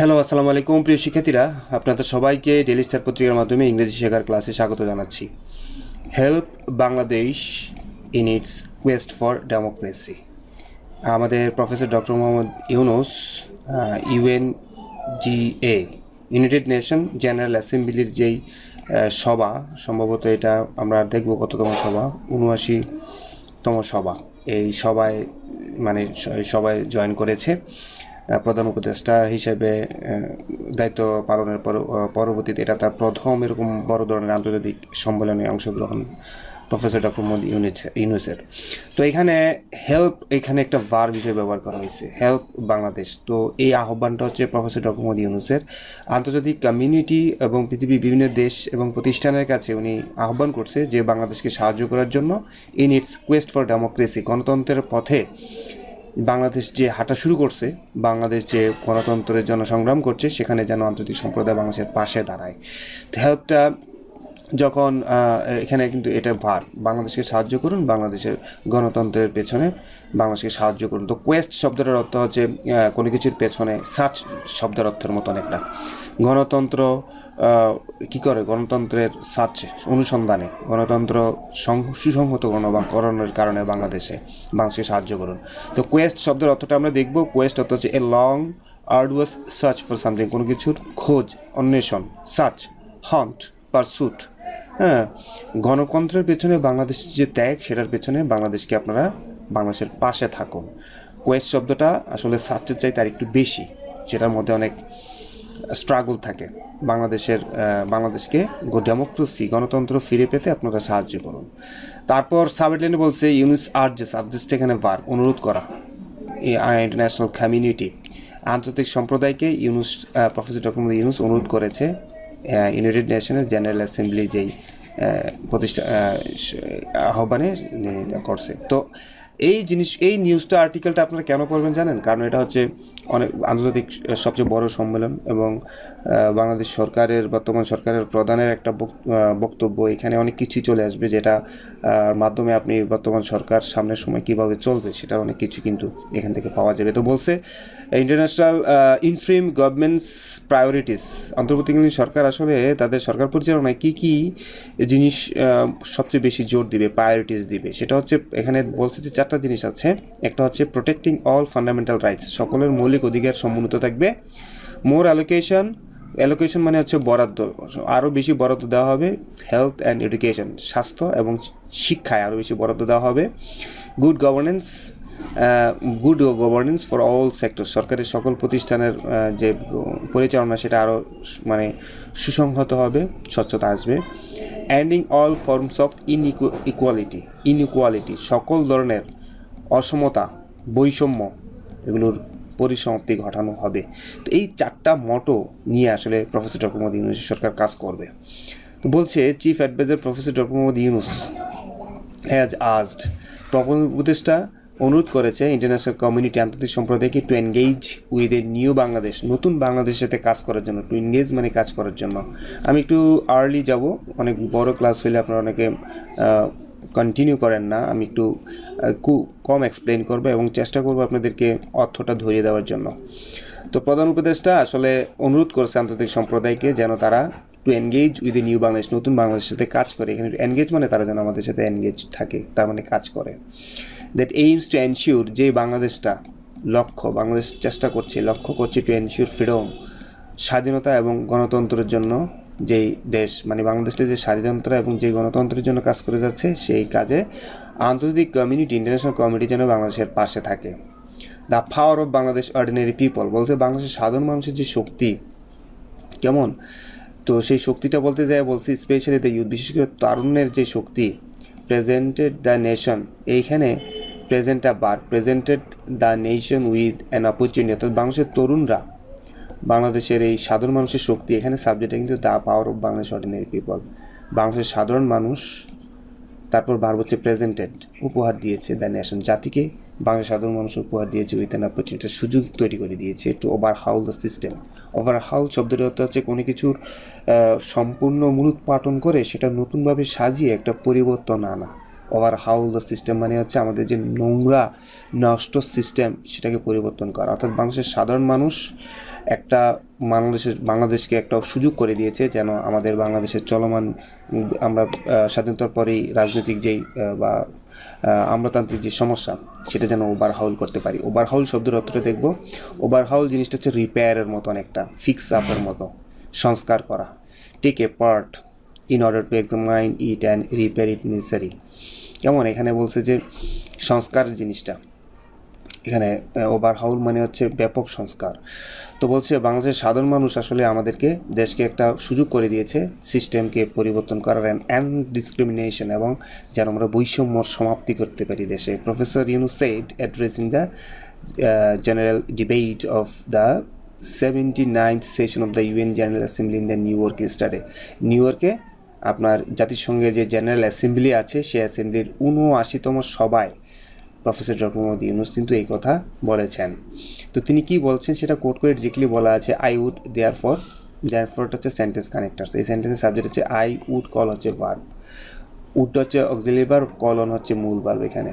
Hello, আসসালামু আলাইকুম। প্রিয় শিক্ষার্থীরা, আপনাদের সবাইকে ডেলি স্টার পত্রিকার মাধ্যমে ইংরেজি শেখার ক্লাসে স্বাগত জানাচ্ছি। Help Bangladesh in its quest for democracy আমাদের professor doctor Mohammad Yunus UN GA United Nation General অ্যাসেম্বলির যেই সভা, সম্ভবত এটা আমরা দেখব কততম সভা, উনআশিতম সভা। এই সভায় মানে সবাই জয়েন করেছে। প্রধান উপদেষ্টা হিসেবে দায়িত্ব পালনের পর- পরবর্তীতে এটা তার প্রথম এরকম বড় ধরনের আন্তর্জাতিক সম্মেলনে অংশগ্রহণ প্রফেসর ডক্টর মোদি ইউনুসের। তো এখানে হেল্প এখানে একটা ভার হিসেবে ব্যবহার করা হয়েছে হেল্প বাংলাদেশ। তো এই আহ্বানটা হচ্ছে প্রফেসর ডক্টর মোদি ইউনুসের। আন্তর্জাতিক কমিউনিটি এবং পৃথিবীর বিভিন্ন দেশ এবং প্রতিষ্ঠানের কাছে উনি আহ্বান করছে যে বাংলাদেশকে সাহায্য করার জন্য in its quest for democracy গণতন্ত্রের পথে বাংলাদেশ যে হাঁটা শুরু করছে, বাংলাদেশ যে গণতন্ত্রের জন্য সংগ্রাম করছে, সেখানে যেন আন্তর্জাতিক সম্প্রদায় বাংলাদেশের পাশে দাঁড়ায়। তো হেল্পটা যখন এখানে কিন্তু এটা ভার। বাংলাদেশকে সাহায্য করুন, বাংলাদেশের গণতন্ত্রের পেছনে বাংলাদেশকে সাহায্য করুন। তো কোয়েস্ট শব্দটার অর্থ হচ্ছে কোনো কিছুর পেছনে সার্চ শব্দের অর্থের মতন একটা গণতন্ত্র কি করে? গণতন্ত্রের সার্চ অনুসন্ধানে। গণতন্ত্র সুসংহত গণকরণের কারণে বাংলাদেশে বাংলাদেশকে সাহায্য করুন। তো কোয়েস্ট শব্দের অর্থটা আমরা দেখব। কোয়েস্ট অর্থ হচ্ছে a long arduous search for something কোনো কিছুর খোঁজ, অন্বেষণ সার্চ হন্ট পারসুট হ্যাঁ গণতন্ত্রের পেছনে বাংলাদেশের যে ত্যাগ, সেটার পেছনে বাংলাদেশকে আপনারা বাংলাদেশের পাশে থাকুন। কোয়েস্ট শব্দটা আসলে সার্চের চাইতে আর একটু বেশি, যেটার মধ্যে অনেক স্ট্রাগল থাকে। বাংলাদেশের বাংলাদেশকে ডেমোক্রেসি গণতন্ত্র ফিরে পেতে আপনারা সাহায্য করুন। তারপর সাবেটলাইনে বলছে ইউনিস আর্জেস আর্জেসটা এখানে বার অনুরোধ করা। ইন্টারন্যাশনাল কমিউনিটি আন্তর্জাতিক সম্প্রদায়কে ইউনুস প্রফেসর ডক্টর ইউনুস অনুরোধ করেছে ইউনাইটেড নেশনের জেনারেল অ্যাসেম্বলি যেই প্রতিষ্ঠা আহ্বানে করছে। তো এই জিনিস, এই নিউজটা আর্টিকেলটা আপনারা কেন পড়বেন জানেন? কারণ এটা হচ্ছে অনেক আন্তর্জাতিক, সবচেয়ে বড় সম্মেলন এবং বাংলাদেশ সরকারের, বর্তমান সরকারের প্রধানের একটা বক- বক্তব্য। এখানে অনেক কিছুই চলে আসবে যেটা মাধ্যমে আপনি বর্তমান সরকার সামনের সময় কীভাবে চলবে সেটার অনেক কিছু কিন্তু এখান থেকে পাওয়া যাবে। তো বলছে ইন্টারন্যাশনাল ইন্ট্রিম গভর্নমেন্টস প্রায়োরিটিস অন্তর্বর্তীকালীন সরকার আসলে তাদের সরকার পরিচালনায় কী কী জিনিস সবচেয়ে বেশি জোর দিবে প্রায়োরিটিস দিবে? সেটা হচ্ছে, এখানে বলছে যে চারটা জিনিস আছে। একটা হচ্ছে প্রোটেক্টিং অল ফান্ডামেন্টাল রাইটস সকলের মৌলিক অধিকার সমুন্নত থাকবে। মোর অ্যালোকেশন অ্যালোকেশন মানে হচ্ছে বরাদ্দ। আরও বেশি বরাদ্দ দেওয়া হবে হেলথ অ্যান্ড এডুকেশন স্বাস্থ্য এবং শিক্ষায় আরও বেশি বরাদ্দ দেওয়া হবে। Good governance good governance for all sector সরকারের সকল প্রতিষ্ঠানের যে পরিচালনা সেটা আরও মানে সুসংহত হবে, স্বচ্ছতা আসবে। Ending all forms of inequality inequality সকল ধরনের অসমতা, বৈষম্য, এগুলোর পরিসমাপ্তি ঘটানো হবে। তো এই চারটা মটো নিয়ে আসলে প্রফেসর ডক্টর মোহাম্মদ ইউনুস সরকার কাজ করবে। তো বলছে chief adviser professor doctor Mohammad Yunus has asked প্রবল উপদেষ্টা অনুরোধ করেছে ইন্টারন্যাশনাল কমিউনিটি আন্তর্জাতিক সম্প্রদায়কে to engage with a new Bangladesh নতুন বাংলাদেশের সাথে কাজ করার জন্য টু এনগেজ মানে কাজ করার জন্য। আমি একটু আর্লি যাব, অনেক বড় ক্লাস হইলে আপনারা অনেকে কন্টিনিউ করেন না, আমি একটু কম এক্সপ্লেন করব এবং চেষ্টা করব আপনাদেরকে অর্থটা ধরিয়ে দেওয়ার জন্য। তো প্রধান উপদেষ্টা আসলে অনুরোধ করেছে আন্তর্জাতিক সম্প্রদায়কে যেন তারা to engage with new Bangladesh নতুন বাংলাদেশের সাথে কাজ করে। এখানে এনগেজ মানে তারা যেন আমাদের সাথে এনগেজ থাকে, তার মানে কাজ করে। দ্যাট এইমস টু এনশিওর যে বাংলাদেশটা লক্ষ্য, বাংলাদেশ চেষ্টা করছে, লক্ষ্য করছে টু এনশিওর ফ্রিডম স্বাধীনতা এবং গণতন্ত্রের জন্য যেই দেশ মানে বাংলাদেশটা যে স্বাধীনতা এবং যে গণতন্ত্রের জন্য কাজ করে যাচ্ছে, সেই কাজে আন্তর্জাতিক কমিউনিটি ইন্টারন্যাশনাল কমিউনিটি যেন বাংলাদেশের পাশে থাকে। The power of Bangladesh ordinary people বলছে বাংলাদেশের সাধারণ মানুষের যে শক্তি, কেমন? তো সেই শক্তিটা বলতে যায়, বলছি স্পেশালি দ্য ইউথ বিশেষ করে তারুণ্যের যে শক্তি প্রেজেন্টেড দ্য নেশন এইখানে প্রেজেন্টটা বার presented the nation with an opportunity অর্থাৎ বাংলাদেশের তরুণরা বাংলাদেশের এই সাধারণ মানুষের শক্তি এখানে সাবজেক্টটা কিন্তু the power of Bangladesh ordinary people বাংলাদেশের সাধারণ মানুষ তারপর বার হচ্ছে প্রেজেন্টেড উপহার দিয়েছে দ্য নেশন জাতিকে বাংলা সাধারণ মানুষ উপহার দিয়েছে উইথ অ্যান অপরচুনিটি সুযোগ তৈরি করে দিয়েছে to overhaul the system overhaul শব্দটি অর্থ হচ্ছে কোনো কিছুর সম্পূর্ণ মূলোৎপাটন করে সেটা নতুনভাবে সাজিয়ে একটা পরিবর্তন আনা। ওভার হাউল দ্য সিস্টেম মানে হচ্ছে আমাদের যে নোংরা, নষ্ট সিস্টেম সেটাকে পরিবর্তন করা। অর্থাৎ বাংলাদেশের সাধারণ মানুষ একটা বাংলাদেশের, বাংলাদেশকে একটা সুযোগ করে দিয়েছে যেন আমাদের বাংলাদেশের চলমান, আমরা স্বাধীনতার পরেই রাজনৈতিক যেই বা আমলাতান্ত্রিক যে সমস্যা, সেটা যেন ওভারহাউল করতে পারি। ওভারহাউল শব্দের অর্থটা দেখব। ওভারহাউল জিনিসটা হচ্ছে রিপেয়ারের মতো অনেকটা ফিক্স আপের মতো, সংস্কার করা। Take a part in order to examine it and repair it necessary কেমন? এখানে বলছে যে সংস্কারের জিনিসটা। এখানে ওভারহাউল মানে হচ্ছে ব্যাপক সংস্কার। তো বলছে, বাংলাদেশের সাধারণ মানুষ আসলে আমাদেরকে দেশকে একটা সুযোগ করে দিয়েছে সিস্টেমকে পরিবর্তন করার অ্যান্ড ডিসক্রিমিনেশন এবং যেন আমরা বৈষম্য সমাপ্তি করতে পারি দেশে। Professor Yunus said addressing the general debate of the seventy ninth session of the UN general assembly in the New York স্টাডে new ইয়র্কে আপনার জাতিসংঘের যে জেনারেল অ্যাসেম্বলি আছে, সেই অ্যাসেম্বলির উনআশিতম সভায় প্রফেসর ডক্টর মোহাম্মদ ইউনুস কিন্তু এই কথা বলেছেন। তো তিনি কি বলছেন সেটা কোট করে ডিরেক্টলি বলা আছে I would there for their ফরটা হচ্ছে সেন্টেন্স কানেক্টার্স এই সেন্টেন্সের সাবজেক্ট হচ্ছে আই উড কল হচ্ছে ভার্ব উড হচ্ছে অক্সিলিয়ারি ভার্ব কলন হচ্ছে মূল ভার্ব এখানে।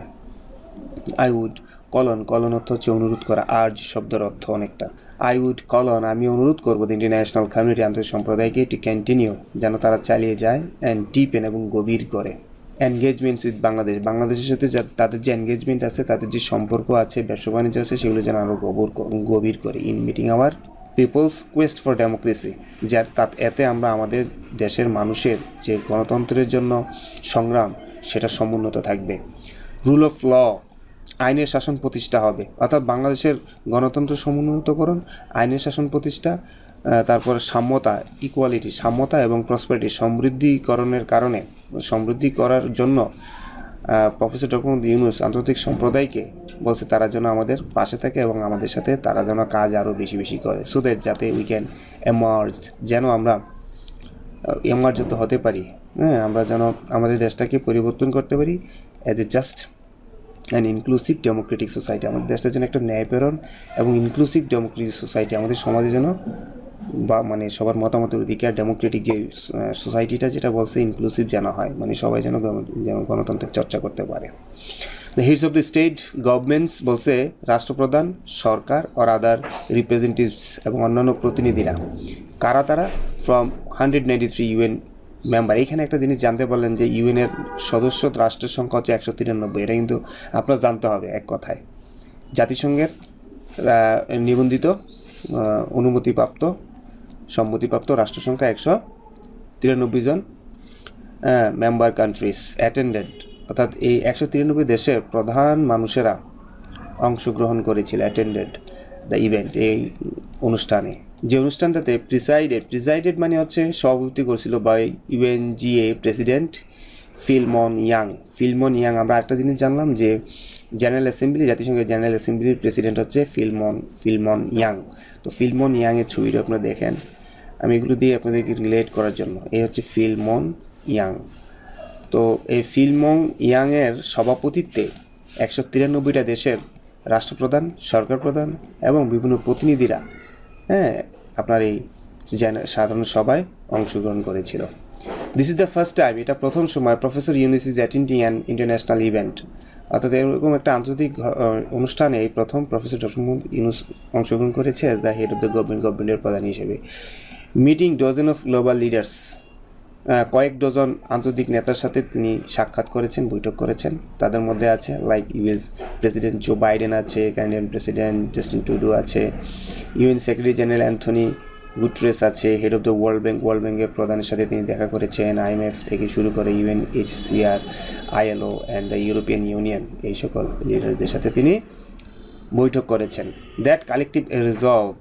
আই উড কলন কলন অর্থ হচ্ছে অনুরোধ করা আর্জ শব্দের অর্থ অনেকটা। আই উড কলন আমি অনুরোধ করব ইন্টারন্যাশনাল কমিউনিটি আন্তর্জাতিক সম্প্রদায়কে টু কন্টিনিউ যেন তারা চালিয়ে যায় অ্যান্ড ডিপেন এবং গভীর করে। এনগেজমেন্টস উইথ বাংলাদেশ বাংলাদেশের সাথে তাদের যে এনগেজমেন্ট আছে, তাদের যে সম্পর্ক আছে, ব্যবসা বাণিজ্য আছে, সেগুলো যেন আরও গভীর গভীর করে। In meeting our people's quest for democracy যার তাত এতে আমরা আমাদের দেশের মানুষের যে গণতন্ত্রের জন্য সংগ্রাম, সেটা সমুন্নত থাকবে। রুল অফ ল আইনের শাসন প্রতিষ্ঠা হবে। অর্থাৎ বাংলাদেশের গণতন্ত্র সমুন্নতকরণ, আইনের শাসন প্রতিষ্ঠা তারপরে সাম্যতা ইকুয়ালিটি সাম্যতা এবং প্রসপারিটি সমৃদ্ধিকরণের কারণে, সমৃদ্ধি করার জন্য প্রফেসর ডক্টর ইউনুস আন্তর্জাতিক সম্প্রদায়কে বলছে তারা যেন আমাদের পাশে থাকে এবং আমাদের সাথে তারা যেন কাজ আরও বেশি বেশি করে সো দ্যাট যাতে উই ক্যান এমার্জড যেন আমরা এমার্জিত হতে পারি হ্যাঁ আমরা যেন আমাদের দেশটাকে পরিবর্তন করতে পারি as a just and inclusive democratic society আমাদের দেশটা যেন একটা ন্যায়প্রেরণ এবং ইনক্লুসিভ ডেমোক্রেটিক সোসাইটি আমাদের সমাজে যেন বা মানে সবার মতামতের অধিকার ডেমোক্রেটিক যে সোসাইটিটা যেটা বলছে ইনক্লুসিভ যেন হয় মানে সবাই যেন যেন গণতন্ত্রের চর্চা করতে পারে। The heads of the state governments বলছে, রাষ্ট্রপ্রধান, সরকার অর আদার রিপ্রেজেন্টেটিভস এবং অন্যান্য প্রতিনিধিরা। কারা তারা? From hundred ninety three UN member এইখানে একটা জিনিস জানতে পারলেন যে ইউএনের সদস্য রাষ্ট্রের সংখ্যা হচ্ছে একশো তিরানব্বই। এটা কিন্তু আপনার জানতে হবে এক কথায়। জাতিসংঘের নিবন্ধিত অনুমতিপ্রাপ্ত সম্মতিপ্রাপ্ত রাষ্ট্র সংখ্যা একশো তিরানব্বই জন মেম্বার কান্ট্রিজ অ্যাটেন্ডেড অর্থাৎ এই একশো তিরানব্বই দেশের প্রধান মানুষেরা অংশগ্রহণ করেছিল অ্যাটেন্ডেড দ্য ইভেন্ট এই অনুষ্ঠানে। যে অনুষ্ঠানটাতে প্রিসাইডেড প্রিসাইডেড মানে হচ্ছে সভাপতি করেছিল by UNGA president Philemon Yang Philemon Yang আমরা একটা জিনিস জানলাম যে জেনারেল অ্যাসেম্বলি জাতিসংঘের জেনারেল অ্যাসেম্বলির প্রেসিডেন্ট হচ্ছে ফিলমন ফিলমন ইয়াং তো ফিলমন ইয়াংয়ের ছবিটা আপনারা দেখেন। আমি এগুলো দিয়ে আপনাদেরকে রিলেট করার জন্য। এই হচ্ছে ফিলমন ইয়াং। তো এই ফিলমং ইয়াংয়ের সভাপতিত্বে একশো তিরানব্বইটা দেশের রাষ্ট্রপ্রধান, সরকার প্রধান এবং বিভিন্ন প্রতিনিধিরা হ্যাঁ আপনার এই সাধারণ সভায় অংশগ্রহণ করেছিল। This is the first time এটা প্রথম সময় professor Yunus is attending an international event অর্থাৎ এরকম একটা আন্তর্জাতিক অনুষ্ঠানে এই প্রথম প্রফেসর ডক্টর ইউনুস অংশগ্রহণ করেছে as the head of the government গভর্নমেন্টের প্রধান হিসেবে। Meeting dozen of global leaders কয়েক ডজন আন্তর্জাতিক নেতার সাথে তিনি সাক্ষাৎ করেছেন, বৈঠক করেছেন। তাদের মধ্যে আছে like US president Joe Biden আছে ক্যানাডিয়ান প্রেসিডেন্ট জাস্টিন টুডু আছে UN secretary general Anthony Guterres আছে head of the world bank world ব্যাংকের প্রধানের সাথে তিনি দেখা করেছেন আইএমএফ থেকে শুরু করে UN HCR ILO and the European Union এই সকল লিডারদের সাথে তিনি বৈঠক করেছেন। দ্যাট কালেকটিভ রিজলভ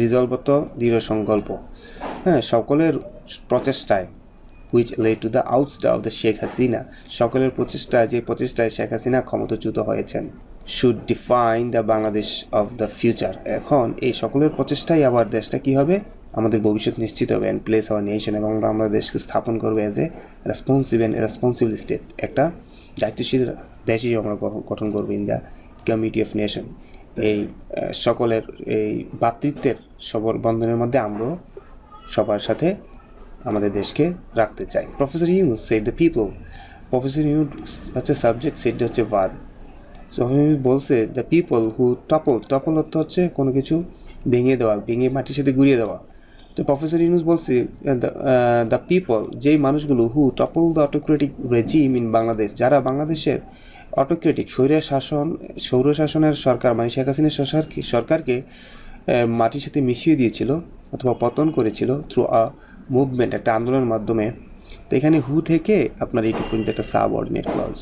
রিজলভ তো দৃঢ় সংকল্প হ্যাঁ সকলের প্রচেষ্টায় which led to the ouster of the Sheikh Hasina সকলের প্রচেষ্টা যে প্রচেষ্টায় শেখ হাসিনা ক্ষমতাচ্যুত হয়েছেন should define the Bangladesh of the future এখন এই সকলের প্রচেষ্টাই আবার দেশটা কী হবে? আমাদের ভবিষ্যৎ নিশ্চিত হবে অ্যান্ড প্লেস আওয়ার নেশন এবং আমরা আমাদের দেশকে স্থাপন করব as a responsive and responsible state একটা দায়িত্বশীল দেশ হিসেবে আমরা গঠন- করব in the committee of nation এই সকলের এই ভ্রাতৃত্বের সবর বন্ধনের মধ্যে আমরাও সবার সাথে আমাদের দেশকে রাখতে চাই। Professor Yunus said the people professor Yunus হচ্ছে সাবজেক্ট সেট হচ্ছে ভার্ব সো বলছে the people who topple topple অর্থ হচ্ছে কোনো কিছু ভেঙে দেওয়া, ভেঙে মাটির সাথে গুড়িয়ে দেওয়া। তো প্রফেসর ইউনুস বলছে দ্য পিপল যেই মানুষগুলো who topple the autocratic regime in Bangladesh যারা বাংলাদেশের অটোক্রেটিক স্বৈর শাসন সৌর শাসনের সরকার মানে শেখ সরকারকে সরকারকে মাটির সাথে মিশিয়ে দিয়েছিল অথবা পতন করেছিল থ্রু আ মুভমেন্ট একটা আন্দোলনের মাধ্যমে। তো এখানে হু থেকে আপনার এইটুকু কিন্তু একটা সাব অর্ডিনেট ক্লজ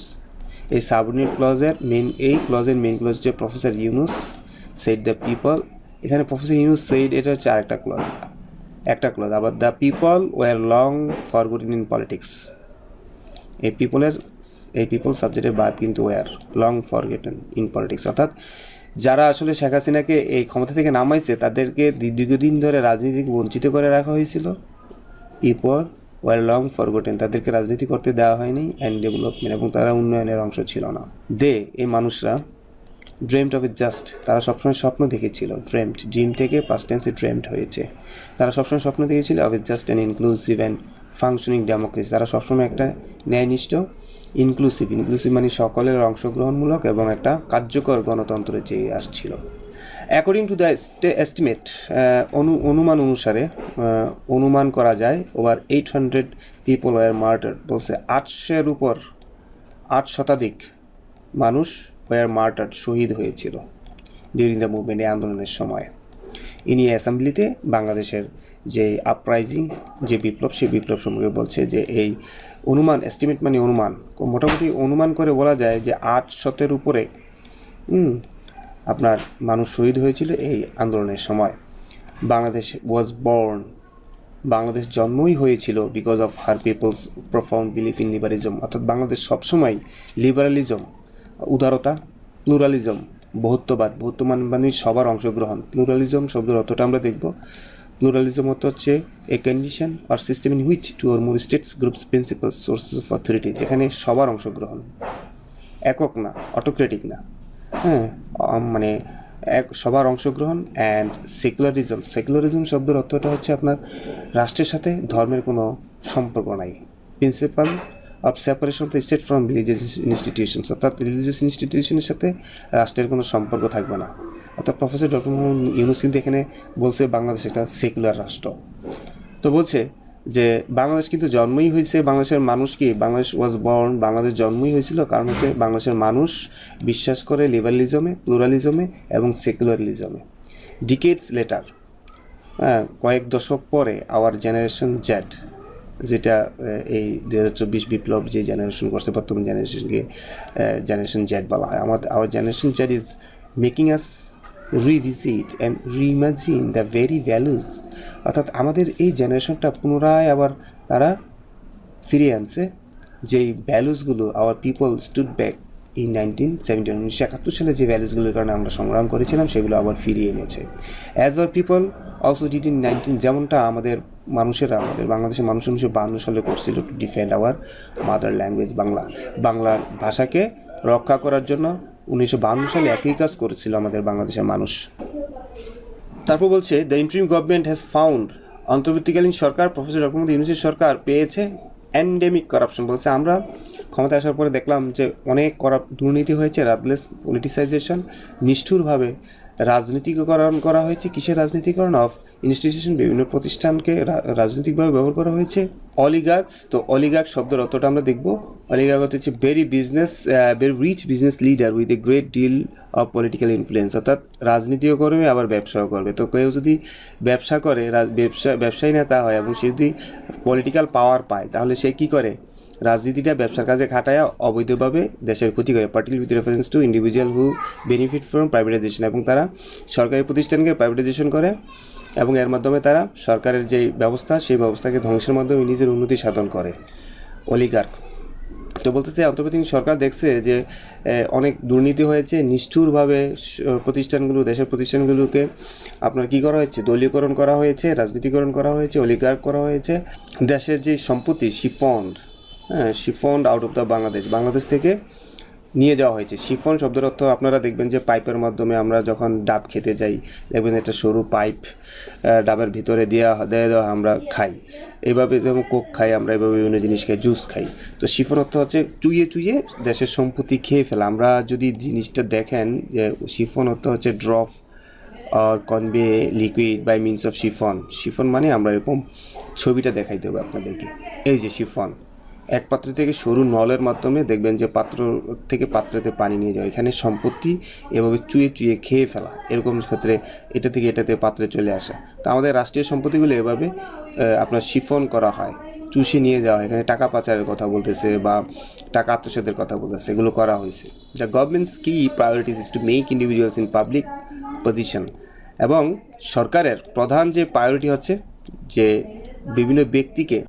এই সাবঅর্ডিনেট ক্লজের মেন এই ক্লজের মেন ক্লজ হচ্ছে professor Yunus said the people এখানে প্রফেসর ইউনুস সেইড এটা হচ্ছে আরেকটা ক্লজ একটা ক্লজ আবার the people were long forgotten in politics এই পিপলের এই পিপল সাবজেক্টের বার্ব কিন্তু were long forgotten in politics অর্থাৎ যারা আসলে শেখ হাসিনাকে এই ক্ষমতা থেকে নামাইছে, তাদেরকে দীর্ঘদিন ধরে রাজনীতি থেকে বঞ্চিত করে রাখা হয়েছিল। পিপল ওয়ার লং ফরগোটেন তাদেরকে রাজনীতি করতে দেওয়া হয়নি অ্যান্ড ডেভেলপমেন্ট এবং তারা উন্নয়নের অংশ ছিল না। দে, এই মানুষরা ড্রেমড অফ জাস্ট তারা সবসময় স্বপ্ন দেখেছিল। ড্রেমড ড্রিম থেকে পাস্ট টেন্সে ড্রেমড হয়েছে। তারা সবসময় স্বপ্ন দেখেছিল of just an inclusive and functioning democracy তারা সবসময় একটা ন্যায়নিষ্ঠ ইনক্লুসিভ ইনক্লুসিভ মানে সকলের অংশগ্রহণমূলক এবং একটা কার্যকর গণতন্ত্র চেয়ে আসছিল। অ্যাকর্ডিং টু দ্য এস্টিমেট অনু, অনুমান অনুসারে অনুমান করা যায় over eight hundred people were martyr বলছে আটশের উপর, আট শতাধিক মানুষ ওয়ার মার্টার শহীদ হয়েছিল ডিউরিং দ্য মুভমেন্ট আন্দোলনের সময়। ইনি অ্যাসেম্বলিতে বাংলাদেশের যে আপরাইজিং যে বিপ্লব, সেই বিপ্লব সম্পর্কে বলছে যে এই অনুমান এস্টিমেট মানে অনুমান। মোটামুটি অনুমান করে বলা যায় যে আট শতের উপরে আপনার মানুষ শহীদ হয়েছিল এই আন্দোলনের সময়। বাংলাদেশ ওয়াজ বর্ন বাংলাদেশ জন্মই হয়েছিল because of her people's profound belief in liberalism অর্থাৎ বাংলাদেশ সবসময় লিবারালিজম উদারতা প্লুরালিজম বহুত্ববাদ বহুত্বমান মানে সবার অংশগ্রহণ। প্লুরালিজম শব্দের অর্থটা আমরা দেখব। প্লুরালিজম অর্থ হচ্ছে a condition or system in which two or more states groups principles sources of authority যেখানে সবার অংশগ্রহণ। একক না অটোক্রেটিক না। হ্যাঁ মানে এক, সবার অংশগ্রহণ অ্যান্ড সেকুলারিজম সেকুলারিজম শব্দের অর্থটা হচ্ছে আপনার রাষ্ট্রের সাথে ধর্মের কোনো সম্পর্ক নাই। Principle of separation of state from religious institutions অর্থাৎ রিলিজিয়াস ইনস্টিটিউশনের সাথে রাষ্ট্রের কোনো সম্পর্ক থাকবে না। অর্থাৎ প্রফেসর ডক্টর মোহাম্মদ ইউনুস কিন্তু এখানে বলছে বাংলাদেশ একটা সেকুলার রাষ্ট্র। তো বলছে যে বাংলাদেশ কিন্তু জন্মই হয়েছে, বাংলাদেশের মানুষ কি? বাংলাদেশ ওয়াজ বর্ন বাংলাদেশ জন্মই হয়েছিল। কারণ হচ্ছে বাংলাদেশের মানুষ বিশ্বাস করে লিবারালিজমে প্লুরালিজমে এবং সেকুলারিজমে ডিকেটস লেটার হ্যাঁ কয়েক দশক পরে আওয়ার জেনারেশন জ্যাট যেটা এই দু হাজার চব্বিশ বিপ্লব যে জেনারেশন করছে, বর্তমান জেনারেশনকে জেনারেশন জ্যাট বলা হয়। আমাদের our generation that is making us revisit and reimagine the very values অর্থাৎ আমাদের এই জেনারেশনটা পুনরায় আবার তারা ফিরিয়ে আনছে, যেই ভ্যালুসগুলো our people stood back in nineteen seventeen উনিশশো একাত্তর সালে যে ভ্যালুসগুলোর কারণে আমরা সংগ্রাম করেছিলাম, সেগুলো আবার ফিরিয়ে এনেছে। As our people also did in nineteen যেমনটা আমাদের মানুষেরা, আমাদের বাংলাদেশের মানুষ উনিশশো বান্ন সালে করছিল to defend our mother language Bangla, বাংলার ভাষাকে রক্ষা করার জন্য উনিশশো সালে একই কাজ করেছিল আমাদের বাংলাদেশের মানুষ। তারপর বলছে the interim government has found অন্তর্বর্তীকালীন সরকার প্রফেসর ডক্টর ইউনুসের সরকার পেয়েছে অ্যান্ডেমিক করাপশন বলছে, আমরা ক্ষমতা আসার পরে দেখলাম যে অনেক করাপ দুর্নীতি হয়েছে রাতলেস পলিটিসাইজেশন নিষ্ঠুরভাবে রাজনীতিকরণ করা হয়েছে, কিসের রাজনীতিকরণ? অফ ইনস্টিটিউশন বিভিন্ন প্রতিষ্ঠানকে রাজনৈতিকভাবে ব্যবহার করা হয়েছে। অলিগার্কস তো অলিগার্ক শব্দের অর্থটা আমরা দেখব। অলিগার্ক হচ্ছে very business very rich business leader with a great deal of political influence অর্থাৎ রাজনীতিও করবে, আবার ব্যবসাও করবে। তো কেউ যদি ব্যবসা করে ব্যবসা, ব্যবসায়ী নেতা হয় এবং সে যদি পলিটিক্যাল পাওয়ার পায়, তাহলে সে কী করে? রাজনীতিটা ব্যবসার কাজে খাটায়, অবৈধভাবে দেশের ক্ষতি করে। Particular with reference to individual who benefit from privatization এবং তারা সরকারি প্রতিষ্ঠানকে প্রাইভেটাইজেশন করে এবং এর মাধ্যমে তারা সরকারের যে ব্যবস্থা, সেই ব্যবস্থাকে ধ্বংসের মাধ্যমে নিজের উন্নতি সাধন করে। অলিগার্ক তো বলতে চাই অন্তর্বর্তী সরকার দেখছে যে অনেক দুর্নীতি হয়েছে। নিষ্ঠুরভাবে প্রতিষ্ঠানগুলো, দেশের প্রতিষ্ঠানগুলোকে আপনার কি করা হয়েছে? দলীয়করণ করা হয়েছে, রাজনীতিকরণ করা হয়েছে অলিগার্ক করা হয়েছে। দেশের যে সম্পত্তি শিফন্ড হ্যাঁ siphoned out of the Bangladesh Bangladesh থেকে নিয়ে যাওয়া হয়েছে। শিফন শব্দের অর্থ আপনারা দেখবেন যে পাইপের মাধ্যমে আমরা যখন ডাব খেতে যাই, দেখবেন একটা সরু পাইপ ডাবের ভিতরে দেওয়া দেওয়া দেওয়া আমরা খাই। এভাবে যেমন কোক খাই, আমরা এভাবে বিভিন্ন জিনিস খাই, জুস খাই। তো শিফন অর্থ হচ্ছে চুইয়ে চুইয়ে দেশের সম্পত্তি খেয়ে ফেলা। আমরা যদি জিনিসটা দেখেন যে শিফন অর্থ হচ্ছে drop or convey liquid by means of siphon. Siphon মানে আমরা এরকম ছবিটা দেখাই দেবো আপনাদেরকে। এই যে শিফন। এক পাত্র থেকে সরু নলের মাধ্যমে দেখবেন যে পাত্র থেকে পাত্রতে পানি নিয়ে যাওয়া এখানে সম্পত্তি এভাবে চুয়ে চুয়ে খেয়ে ফেলা, এরকম ক্ষেত্রে এটা থেকে এটাতে পাত্রে চলে আসা। তো আমাদের রাষ্ট্রীয় সম্পত্তিগুলো এভাবে আপনার শিফন করা হয়, চুষে নিয়ে যাওয়া। এখানে টাকা পাচারের কথা বলতেছে বা টাকা আত্মসাতের কথা বলতেছে, এগুলো করা হয়েছে। The government's key priorities is to make individuals in public position এবং সরকারের প্রধান যে প্রায়োরিটি হচ্ছে যে বিভিন্ন ব্যক্তিকে